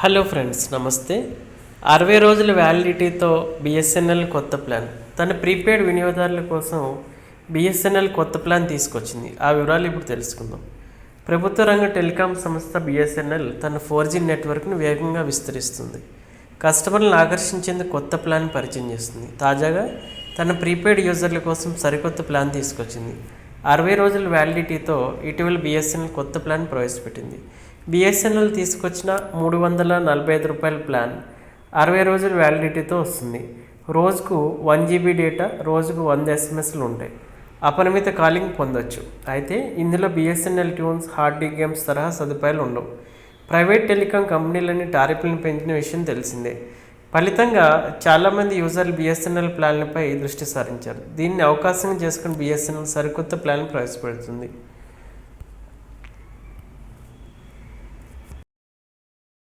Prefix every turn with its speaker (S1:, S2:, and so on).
S1: Hello friends నమస్తే. అరవై రోజుల వ్యాలిడిటీతో బిఎస్ఎన్ఎల్ కొత్త ప్లాన్ తన ప్రీపెయిడ్ వినియోగదారుల కోసం బిఎస్ఎన్ఎల్ కొత్త ప్లాన్ తీసుకొచ్చింది. ఆ వివరాలు ఇప్పుడు తెలుసుకుందాం. ప్రభుత్వ రంగ టెలికాం సంస్థ బిఎస్ఎన్ఎల్ తన ఫోర్ జీ నెట్వర్క్ను వేగంగా విస్తరిస్తుంది. కస్టమర్లను ఆకర్షించేందుకు కొత్త ప్లాన్ పరిచయం చేస్తుంది. తాజాగా తన ప్రీపెయిడ్ యూజర్ల కోసం సరికొత్త ప్లాన్ తీసుకొచ్చింది. అరవై రోజుల వ్యాలిడిటీతో ఇటీవల బిఎస్ఎన్ఎల్ కొత్త ప్లాన్ ప్రవేశపెట్టింది. బిఎస్ఎన్ఎల్ తీసుకొచ్చిన మూడు వందల నలభై ఐదు రూపాయల ప్లాన్ అరవై రోజుల వ్యాలిడిటీతో వస్తుంది. రోజుకు వన్ జీబీ డేటా రోజుకు వంద ఎస్ఎంఎస్లు ఉంటాయి. అపరిమిత కాలింగ్ పొందొచ్చు. అయితే ఇందులో BSNL tunes hard D games తరహా సదుపాయాలు ఉండవు. ప్రైవేట్ టెలికాం కంపెనీలన్నీ టారిఫ్లను పెంచిన విషయం తెలిసిందే. ఫలితంగా చాలామంది యూజర్లు బిఎస్ఎన్ఎల్ ప్లాన్లపై దృష్టి సారించారు. దీన్ని అవకాశం చేసుకుని బిఎస్ఎన్ఎల్ సరికొత్త ప్లాన్ ప్రవేశపెడుతుంది.